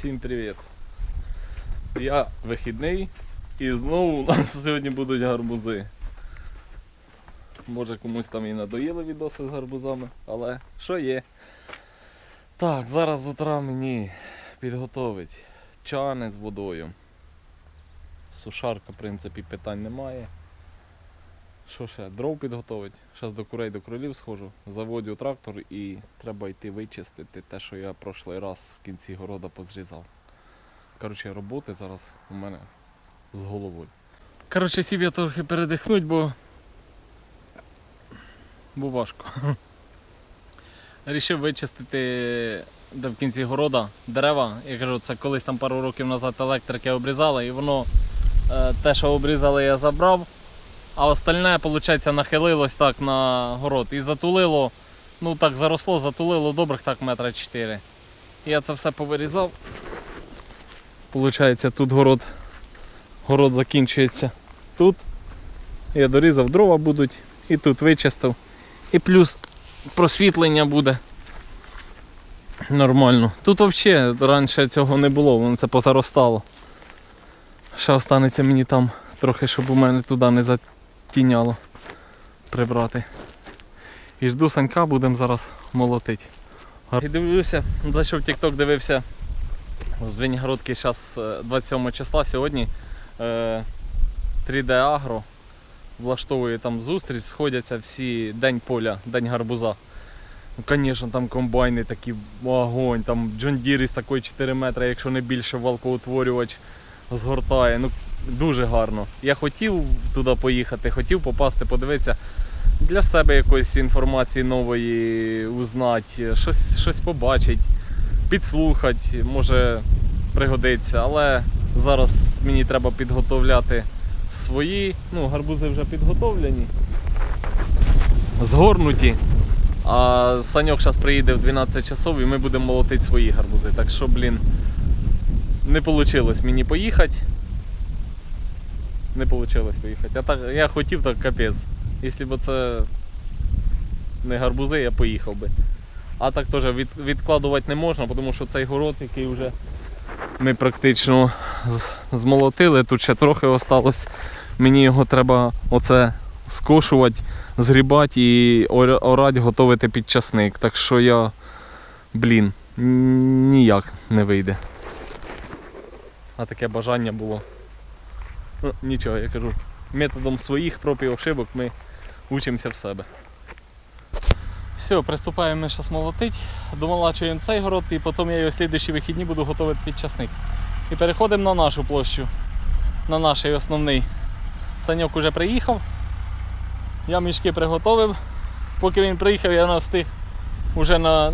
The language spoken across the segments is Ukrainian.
Всім привіт! Я вихідний і знову у нас сьогодні будуть гарбузи. Може комусь там і надоїли відоси з гарбузами, але що є. Так, зараз з утра мені підготовить чани з водою. Сушарка, в принципі, питань немає. Що ще? Дров підготовить. Зараз до курей до кролів схожу, заводю трактор і треба йти вичистити те, що я прошлий раз в кінці города позрізав. Коротше, роботи зараз у мене з головою. Коротше, сів я трохи передихнуть, бо. Бо важко. Рішив вичистити де в кінці города дерева. Я кажу, це колись там пару років назад електрики обрізали, і воно е, те, що обрізали, я забрав. А остальне, виходить, нахилилось так на город і затулило, ну так заросло, затулило добрих так метра 4. Я це все повирізав. Получається, тут город, город закінчується тут. Я дорізав, дрова будуть і тут вичистив. І плюс просвітлення буде. Нормально. Тут взагалі раніше цього не було, воно це позаростало. Ще останеться мені там трохи, щоб у мене туди не затіняло прибрати. І жду санька, будемо зараз молотити. І дивлюся, зайшов TikTok, дивився з Венігородки зараз 27 числа сьогодні. е, 3D Agro влаштовує там зустріч, сходяться всі день поля, день гарбуза. Ну, звісно, там комбайни такі огонь, там John Deere із такої 4 метри, якщо не більше валкоутворювач згортає. Ну, дуже гарно. Я хотів туди поїхати, хотів попасти, подивитися для себе якоїсь інформації нової узнати, щось, щось побачити, підслухати, може пригодиться. Але зараз мені треба підготовляти свої, ну, гарбузи вже підготовлені, згорнуті. А Саньок зараз приїде в 12 часов і ми будемо молотити свої гарбузи. Так що, блін, не вийшло мені поїхати. Не вийшло поїхати. А так я хотів так капець. Якщо б це не гарбузи, я поїхав би. А так теж від, відкладувати не можна, тому що цей город, який вже ми практично змолотили, тут ще трохи осталось. Мені його треба оце скошувати, згрібати і орати, готувати під часник. Так що я, блін, ніяк не вийде. А таке бажання було. Ну, нічого, я кажу, методом своїх проб і ошибок ми учимося в себе. Все, приступаємо ми зараз молотить, домолачуємо цей город і потім я його слідчі вихідні буду готувати під часник. І переходимо на нашу площу, на наш основний. Саньок уже приїхав. Я мішки приготовив. Поки він приїхав, я встиг вже на,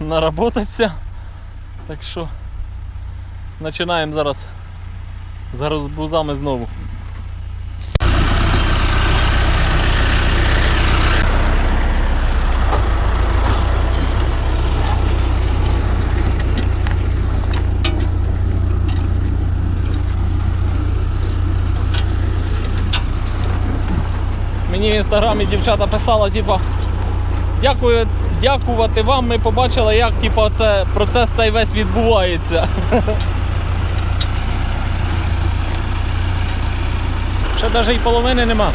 наработатися. Так що починаємо зараз з гарбузами знову. Мені в інстаграмі дівчата писала, типу, дякую, дякувати вам. Ми побачили, як типу, це, процес цей весь відбувається. Ще навіть і половини нема.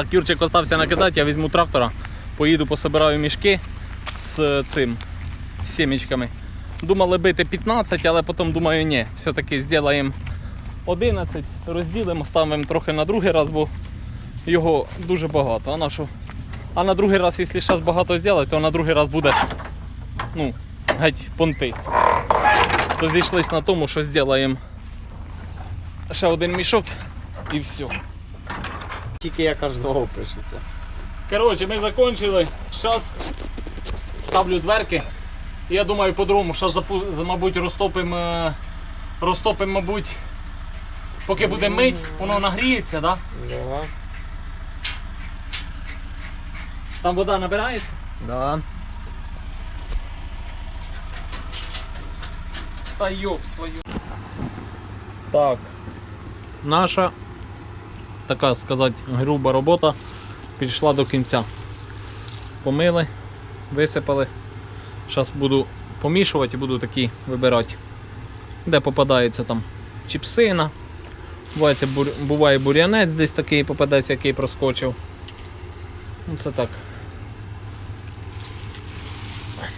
Так, Юрчик остався накидати, я візьму трактора, поїду пособираю мішки з цим з сімечками. Думали бити 15, але потім думаю, ні, все-таки зробимо 11, розділимо, ставимо трохи на другий раз, бо його дуже багато. А на, а на другий раз, якщо зараз багато зробити, то на другий раз буде ну, геть понти. То зійшлись на тому, що зробимо ще один мішок і все. Тільки я кожного пишеться. Коротше, ми закончили. Зараз ставлю дверки. Я думаю, по-другому, зараз, мабуть, розтопимо, е, розтопимо, мабуть, поки буде мить, воно нагріється, да? Да. Там вода набирається. Да. Та йоп твою. Так. Наша, така сказати, груба робота підійшла до кінця. Помили, висипали. Зараз буду помішувати і буду такі вибирати. Де попадається там чіпсина. Буває. Буває бур'янець десь такий попадається, який проскочив. Ну це так.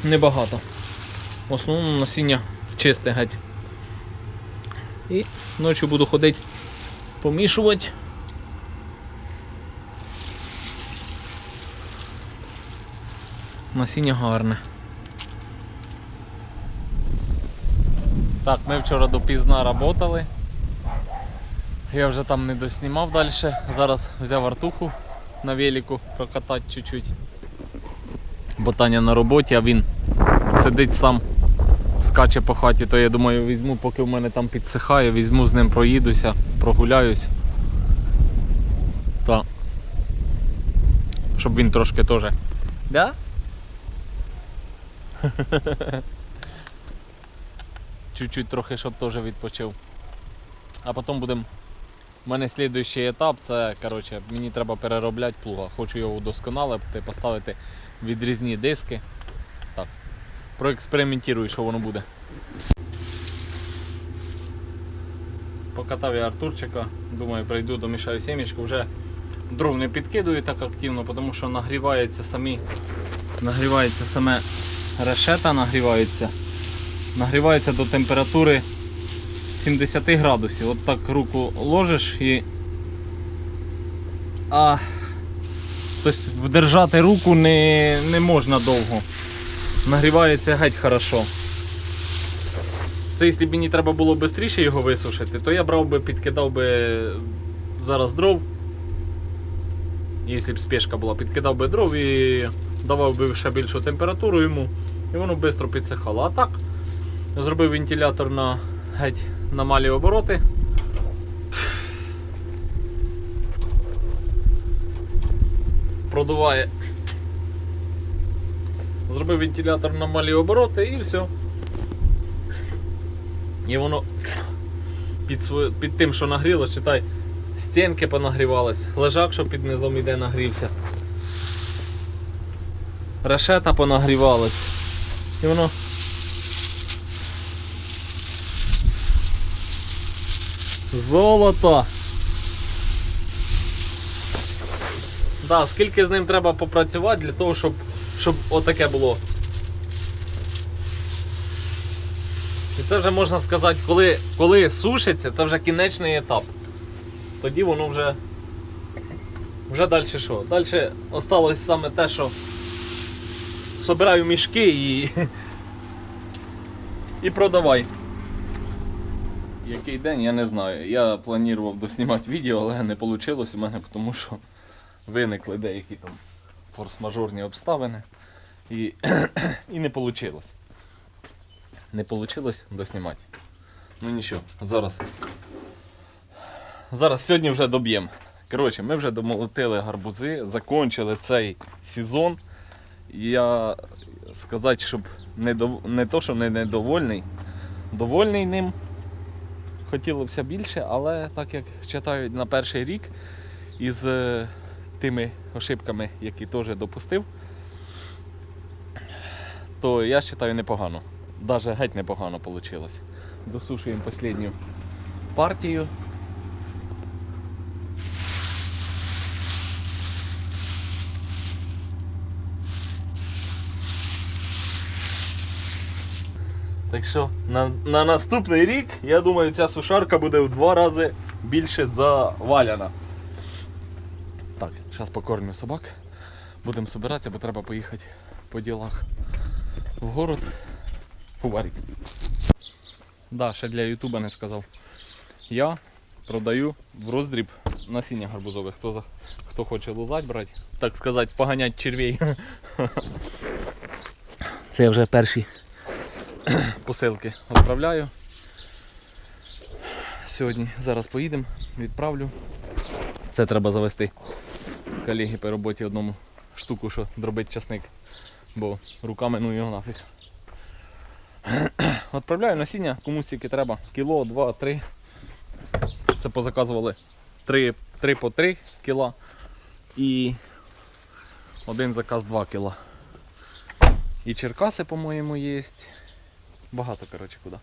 Небагато. В основному насіння чисте геть. І ночі буду ходити помішувати. Насіння гарне. Так, ми вчора допізна працювали. Я вже там не доснімав далі. Зараз взяв артуху на велику прокатати чуть-чуть. Бо Таня на роботі, а він сидить сам скаче по хаті, то я думаю, візьму, поки в мене там підсихає, візьму з ним проїдуся, прогуляюсь. Та. Щоб він трошки теж. Да? Чуть-чуть трохи, щоб теж відпочив. А потім будемо. У мене слідуючий етап, це коротше, мені треба переробляти плуга. Хочу його удосконалити, поставити відрізні диски. Так. Проекспериментую, що воно буде. Покатав я Артурчика, думаю, прийду, домішаю сімечку, вже дров не підкидую так активно, тому що нагрівається самі, нагрівається саме решета, нагрівається. Нагрівається до температури 70 градусів. От так руку ложиш і. А тобто вдержати руку не, не можна довго. Нагрівається геть хорошо. Це якщо б мені треба було швидше його висушити, то я брав би, підкидав би зараз дров. Якщо б спешка була, підкидав би дров і давав би ще більшу температуру йому, і воно швидко підсихало. А так, зробив вентилятор на геть на малі обороти. Продуває. Зробив вентилятор на малі обороти і все. І воно під, під тим, що нагрілося, читай, стінки понагрівались, лежак, що під низом іде, нагрівся. Решета понагрівалась. І воно. Золото! Да, скільки з ним треба попрацювати для того, щоб, щоб отаке було. І це вже можна сказати, коли, коли сушиться, це вже кінечний етап. Тоді воно вже. Вже далі що? Далі осталось саме те, що собираю мішки і. І продавай. Який день, я не знаю. Я планував доснімати відео, але не вийшло у мене, тому що виникли деякі там форс-мажорні обставини. І, і не вийшло. Не вийшло доснімати. Ну нічого, зараз. Зараз сьогодні вже доб'ємо. Коротше, ми вже домолотили гарбузи, закончили цей сезон. Я сказати, щоб не, дов... не то, що не недовольний, довольний ним. Хотілося більше, але так як читають на перший рік із е, тими ошибками, які теж допустив, то я вважаю непогано. Даже геть непогано вийшло. Досушуємо останню партію. Так що на, на наступний рік, я думаю, ця сушарка буде в два рази більше заваляна. Так, зараз покормлю собак. Будемо збиратися, бо треба поїхати по ділах в город. Фуварик. Да, ще для Ютуба не сказав. Я продаю в роздріб насіння гарбузове. Хто, за- хто хоче лузать брати, так сказати, поганять червей. Це вже перші посилки відправляю. Сьогодні зараз поїдемо, відправлю. Це треба завести колеги по роботі одному штуку, що дробить часник. Бо руками ну його нафіг. Відправляю насіння, комусь тільки треба. Кіло, два, три. Це позаказували 3, 3 по 3 кіла і один заказ 2 кіла. І Черкаси, по-моєму, є. Багато, коротше, куди.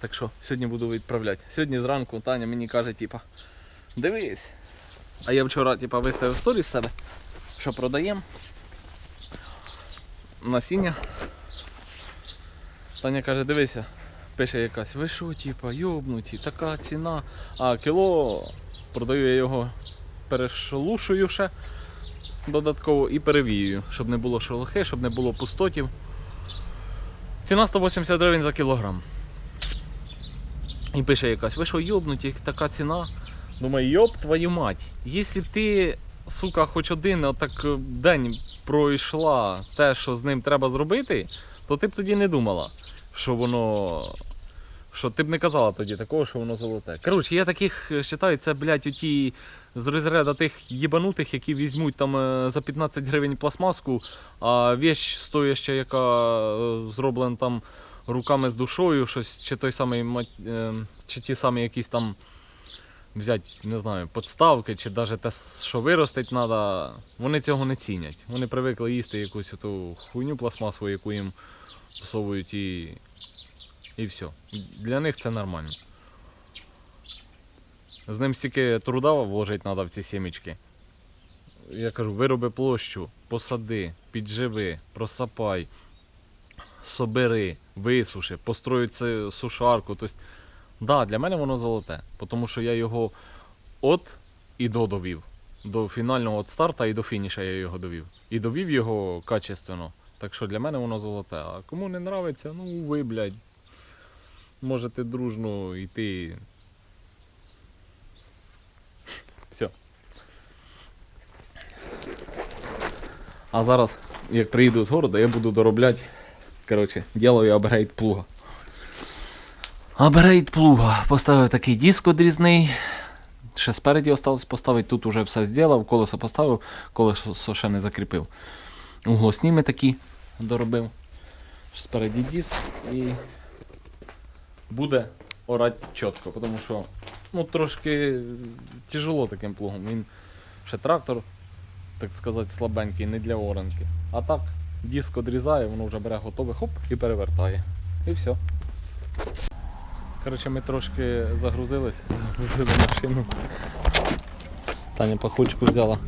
Так що сьогодні буду відправляти. Сьогодні зранку Таня мені каже, типа, дивись. А я вчора типа, виставив з себе, що продаємо. Насіння. Таня каже, дивися, пише якась, ви що, типа, йобнуті, така ціна. А кіло продаю я його перешелушую ще додатково і перевіюю, щоб не було шелухи, щоб не було пустотів. Ціна 180 гривень за кілограм. І пише якась, ви що йобнуті, така ціна. Думаю, йоб твою мать. Якщо ти, сука, хоч один отак е, день пройшла те, що з ним треба зробити, то ти б тоді не думала, що воно. Що ти б не казала тоді такого, що воно золоте. Коротше, я таких е, вважаю, це, блядь, оті з розряду тих єбанутих, які візьмуть там е, за 15 гривень пластмаску, а вещь стояща, яка е, зроблена там руками з душою, щось, чи той самий е, чи ті самі якісь там взяти, не знаю, подставки, чи навіть те, що виростить треба, вони цього не цінять. Вони привикли їсти якусь ту хуйню пластмасову, яку їм всовують і. І все. Для них це нормально. З ним стільки труда вложити треба в ці сімечки. Я кажу, вироби площу, посади, підживи, просапай, собери, висуши, построю це сушарку. Тобто, да, для мене воно золоте, тому що я його от і до довів. До фінального от старта і до фініша я його довів. І довів його качественно. Так що для мене воно золоте. А кому не нравиться, ну ви, блядь. Можете дружно йти. Все. А зараз, як приїду з города, я буду доробляти. Коротше, ділаю апгрейд плуга. Апгрейд плуга. Поставив такий диск одрізний. Ще спереді осталось поставити, тут уже все зробив, колесо поставив, колесо ще не закріпив. Углосніми такі доробив. Спереді диск і буде орати чітко, тому що ну, трошки тяжело таким плугом. Він ще трактор, так сказати, слабенький, не для оранки. А так, диск одрізає, воно вже бере готове, хоп, і перевертає. І все. Коротше, ми трошки загрузились, загрузили машину. Таня пахучку взяла.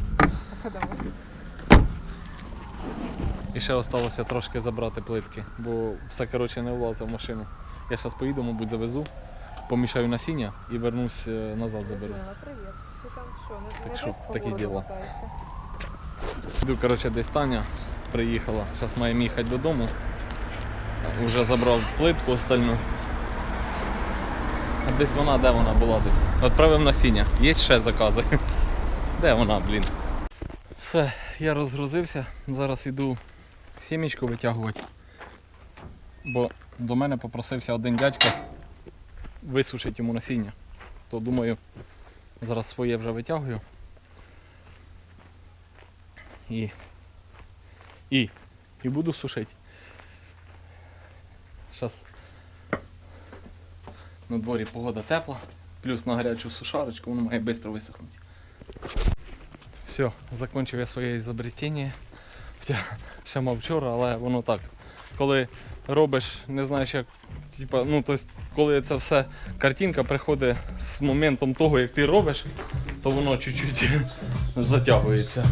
І ще залишилося трошки забрати плитки, бо все коротше не влазить в машину. Я зараз поїду, мабуть, завезу, помішаю насіння і вернусь е, назад заберу. Привіт. Ти там що, не, Так що, такі діла. Йду, коротше, десь Таня приїхала. Зараз маємо їхати додому. Уже забрав плитку остальну. А десь вона, де вона була десь? Відправив насіння. Є ще закази. Де вона, блін? Все, я розгрузився. Зараз йду сімечку витягувати. Бо до мене попросився один дядько висушити йому насіння. То думаю, зараз своє вже витягую. І. І. І буду сушити. Зараз на дворі погода тепла, плюс на гарячу сушарочку, воно має швидко висохнути. Все, закончив я своє ізобретення. Хоча ще мав вчора, але воно так. Коли робиш, не знаєш як. Типа, ну, тобто, коли це все картинка приходить з моментом того, як ти робиш, то воно чуть-чуть затягується.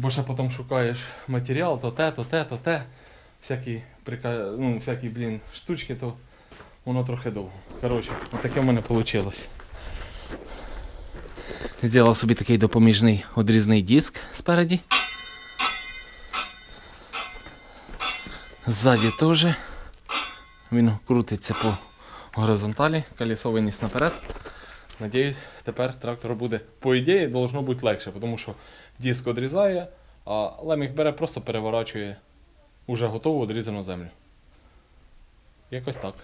Бо ще потім шукаєш матеріал, то те, то те, то те. Всякі, ну, всякі блін, штучки, то воно трохи довго. Коротше, таке в мене вийшло. Зробив собі такий допоміжний одрізний диск спереді. Ззаді теж. Він крутиться по горизонталі, колесо виніс наперед. Надіюсь, тепер трактору буде, по ідеї, должно бути легше, тому що диск відрізає, а леміг бере, просто переворачує уже готову відрізану землю. Якось так.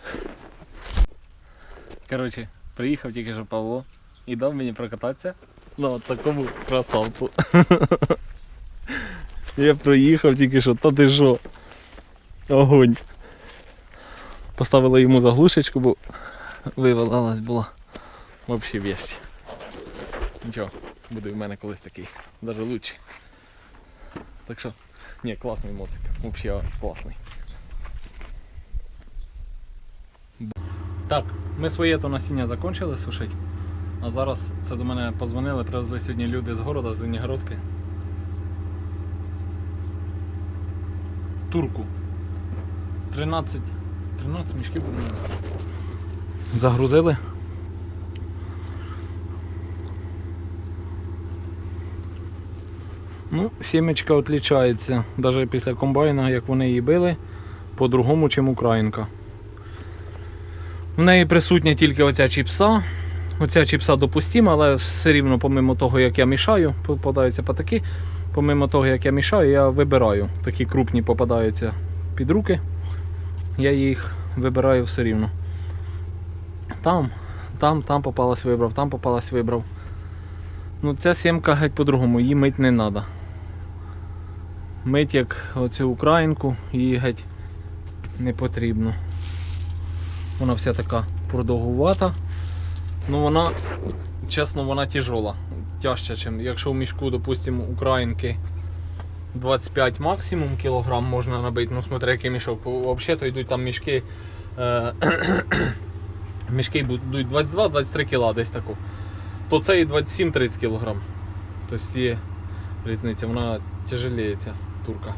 Коротше, приїхав тільки що Павло і дав мені прокататися на такому красавцу. Я проїхав тільки що, та ти що? Огонь. Поставили йому заглушечку, бо вивалилась була. Взагалі вещь. Нічого, буде в мене колись такий, навіть лучше. Так що, ні, класний моцик, взагалі класний. Так, ми своє то насіння закончили сушити. А зараз це до мене позвонили, привезли сьогодні люди з города, з Винігородки. Турку. 13, 13 мішків. Загрузили. Ну, сімечка відрізняється, навіть після комбайна, як вони її били, по-другому, чим українка. В неї присутня тільки оця чіпса. Оця чіпса допустима, але все рівно, помимо того, як я мішаю, попадаються патаки. Помимо того, як я мішаю, я вибираю. Такі крупні попадаються під руки. Я їх вибираю все рівно. Там, там, там попалась вибрав, там попалась вибрав. Ну ця сімка геть по-другому, її мить не треба. Мить як оцю українку, її геть не потрібно. Вона вся така продовгувата. Ну вона, чесно, вона тяжола. Тяжча, ніж якщо в мішку, допустимо, українки 25 максимум кілограм можна набити, ну смотри, який мішок. Взагалі то йдуть там мішки. Е- мішки йдуть 22-23 кіла десь тако. То це і 27-30 кілограм. Тобто є різниця, вона тяжеліє ця турка.